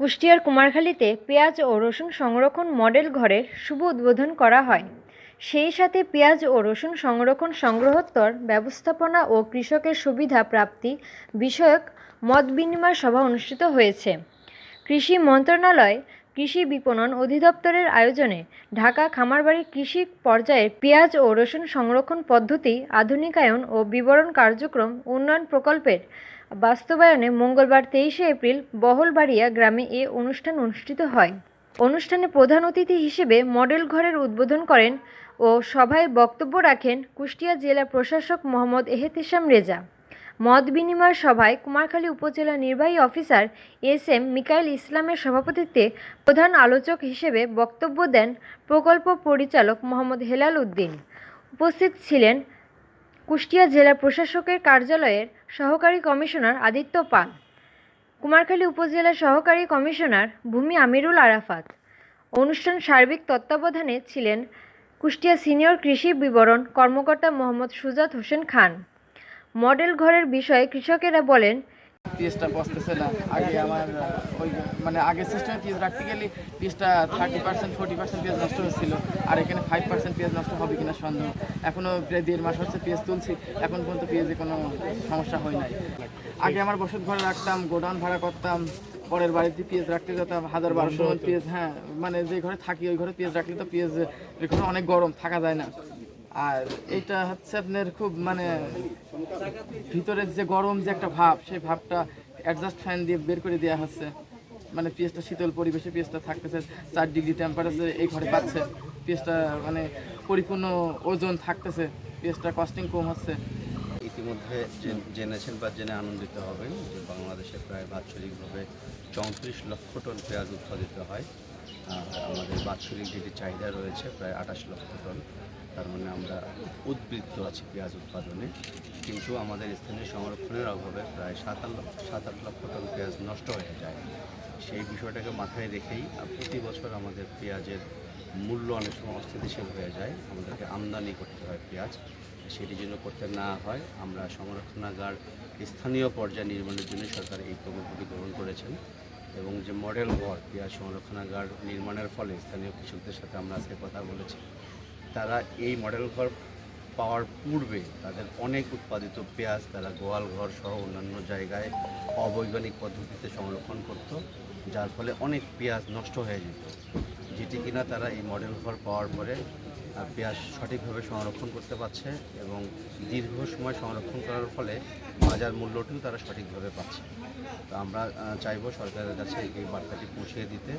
কুষ্টিয়ার কুমারখালীতে পেঁয়াজ ও রসুন সংরক্ষণ মডেল ঘরের শুভ উদ্বোধন করা হয়। সেই সাথে পেঁয়াজ ও রসুন সংরক্ষণ সংগ্রহোত্তর, ব্যবস্থাপনা ও কৃষকের সুবিধা প্রাপ্তি বিষয়ক মত বিনিময় সভা অনুষ্ঠিত হয়েছে। কৃষি মন্ত্রণালয় কৃষি বিপণন অধিদপ্তরের আয়োজনে ঢাকা খামারবাড়ি কৃষি পর্যায়ে পেঁয়াজ ও রসুন সংরক্ষণ পদ্ধতি, আধুনিকায়ন ও বিবরণ কার্যক্রম, উন্নয়ন প্রকল্পের বাস্তবায়নে মঙ্গলবার তেইশে এপ্রিল বহলবাড়িয়া গ্রামে এ অনুষ্ঠান অনুষ্ঠিত হয়। অনুষ্ঠানে প্রধান অতিথি হিসেবে মডেল ঘরের উদ্বোধন করেন ও সভায় বক্তব্য রাখেন কুষ্টিয়া জেলা প্রশাসক মোহাম্মদ এহেতেশাম রেজা। মত বিনিময় সভায় কুমারখালী উপজেলা নির্বাহী অফিসার এস এম মিকাইল ইসলামের সভাপতিত্বে প্রধান আলোচক হিসেবে বক্তব্য দেন প্রকল্প পরিচালক মোহাম্মদ হেলাল উদ্দিন। উপস্থিত ছিলেন কুষ্টিয়া জেলা প্রশাসকের কার্যালয়ের সহকারী কমিশনার আদিত্য পাল, কুমারখালী উপজেলা সহকারী কমিশনার ভূমি আমিরুল আরাফাত। অনুষ্ঠান সার্বিক তত্ত্বাবধানে ছিলেন কুষ্টিয়া সিনিয়র কৃষি বিবরণ কর্মকর্তা মোহাম্মদ সুজাত হোসেন খান। মডেল ঘরের বিষয়ে কৃষকেরা বলেন পিএসটা বসতেছে না। আগে আমার ওই মানে আগের সিস্টেমে পিএস রাখতে গেলে পিএসটা থার্টি পার্সেন্ট ফোর্টি পার্সেন্ট পেঁয়াজ নষ্ট হচ্ছিল আর এখানে ফাইভ পার্সেন্ট পেঁয়াজ নষ্ট হবে কিনা সন্দেহ। এখনও প্রায় দেড় মাস হচ্ছে পেঁয়াজ তুলছি। এখন পর্যন্ত পেঁয়াজে কোনো সমস্যা হয় নাই। আগে আমার বসত ঘরে রাখতাম গোডাউন ভাড়া করতাম পরের বাড়িতে পেঁয়াজ রাখতে যেতাম হাজার বারোশো পেঁয়াজ হ্যাঁ মানে যে ঘরে থাকি ওই ঘরে পেঁয়াজ রাখলে তো পেঁয়াজ এখানে অনেক গরম থাকা যায় না। আর এইটা হচ্ছে আপনার খুব মানে ভিতরের যে গরম যে একটা ভাব, সেই ভাবটা অ্যাডজাস্ট ফ্যান দিয়ে বের করে দেওয়া হচ্ছে। মানে পেঁয়াজটা শীতল পরিবেশে পেঁয়াজটা থাকতেছে, চার ডিগ্রি টেম্পারেচার এই ঘরে পাচ্ছে। পেঁয়াজটা মানে পরিপূর্ণ ওজন থাকতেছে, পেঁয়াজটা কস্টিং কম হচ্ছে। ইতিমধ্যে জেন- জেনেছেন বা জেনে আনন্দিত হবেন যে বাংলাদেশে প্রায় বাৎসরিকভাবে চৌত্রিশ লক্ষ টন পেঁয়াজ উৎপাদিত হয়। আমাদের বাৎসরিক যেটি চাহিদা রয়েছে, প্রায় আঠাশ লক্ষ টন। তার মানে আমরা উদ্বৃত্ত আছি পেঁয়াজ উৎপাদনে। কিন্তু আমাদের স্থানীয় সংরক্ষণের অভাবে প্রায় সাত আট লক্ষ সাত আট লক্ষ টন পেঁয়াজ নষ্ট হয়ে যায়। সেই বিষয়টাকে মাথায় রেখেই প্রতি বছর আমাদের পেঁয়াজের মূল্য অনেক সময় অস্থিতিশীল হয়ে যায়। আমাদেরকে আমদানি করতে হয় পেঁয়াজ। সেটি জন্য করতে না হয়, আমরা সংরক্ষণাগার স্থানীয় পর্যায়ে নির্মাণের জন্য সরকার এই প্রকল্পটি গ্রহণ করেছেন। এবং যে মডেল ঘর, পেঁয়াজ সংরক্ষণাগার নির্মাণের ফলে স্থানীয় কৃষকদের সাথে আমরা আজকে কথা বলেছি। তারা এই মডেল ঘর পাওয়ার পূর্বে তাদের অনেক উৎপাদিত পেঁয়াজ তারা গোয়াল ঘর সহ অন্যান্য জায়গায় অবৈজ্ঞানিক পদ্ধতিতে সংরক্ষণ করত, যার ফলে অনেক পেঁয়াজ নষ্ট হয়ে যেত। যেটি কিনা তারা এই মডেল ঘর পাওয়ার পরে পেঁয়াজ সঠিকভাবে সংরক্ষণ করতে পারছে এবং দীর্ঘ সময় সংরক্ষণ করার ফলে বাজার মূল্যটিও তারা সঠিকভাবে পাচ্ছে। তো আমরা চাইব সরকারের কাছে এই বার্তাটি পৌঁছিয়ে দিতে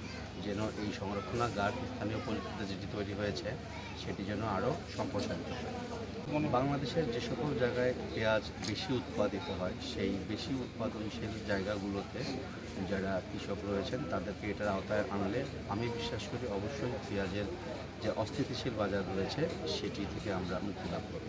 যেন এই সংরক্ষণাগার স্থানীয় পরিস্থিতিতে যেটি তৈরি হয়েছে সেটি যেন আরও সম্প্রসারিত হয়। বাংলাদেশের যে সকল জায়গায় পেঁয়াজ বেশি উৎপাদিত হয়, সেই বেশি উৎপাদনশীল জায়গাগুলোতে যারা কৃষক রয়েছেন, তাদেরকে এটার আওতায় আনলে আমি বিশ্বাস করি অবশ্যই পেঁয়াজের যে অস্থিতিশীল বাজার রয়েছে, সেটি থেকে আমরা মুক্তি লাভ করব।